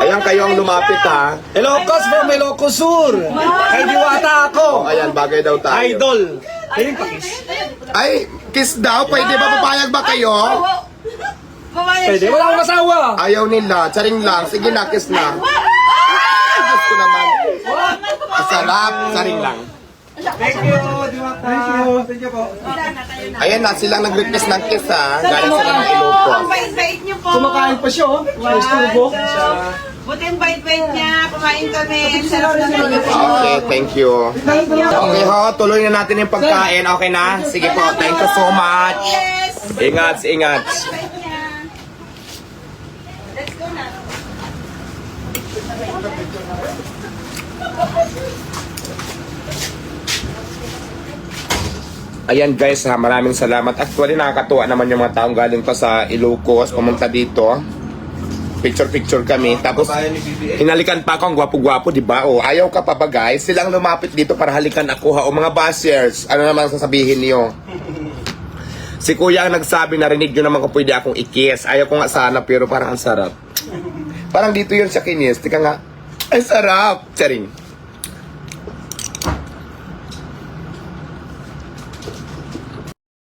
Ayan kayo ang lumapit ha. Ilocos from Ilocos Sur. Kay Diwata ako. ayan, bagay daw tayo. Idol. Yung pakis. Ay, kiss daw. Pwede ba papayag ba kayo? Pwede. Wala akong asawa. Ayaw nila. Charing lang. Sige na, kiss na. Diyos ko naman. Sarap. Charing lang. Thank you, Diwata. Thank you. Thank you po. Ayan na, silang nag-request ng kiss ha. Galing sila ng Ilocos. Ang bait-bait niyo po. Kumakain pa siya, oh. First turbo. Buti ang bait-bait niya. Kumain kami. Sarap na. Okay, thank you. Okay ho, tuloy na natin yung pagkain. Okay na? Sige po, thank you so much. Yes. Ingat, ingat. Let's go na. Ayan guys ha, maraming salamat. Actually nakakatuwa naman yung mga taong galing pa sa Ilocos, pumunta dito. Picture-picture kami. Tapos hinalikan pa ako ang gwapo-gwapo, di ba? O, ayaw ka pa ba guys? Silang lumapit dito para halikan ako ha. O mga bashers, ano naman sasabihin niyo? Si kuya ang nagsabi, narinig nyo naman kung pwede akong ikis. Ayaw ko nga sana, pero parang ang sarap. Parang dito yun sa kinis. Tika nga, ay sarap. Charing. Thank you.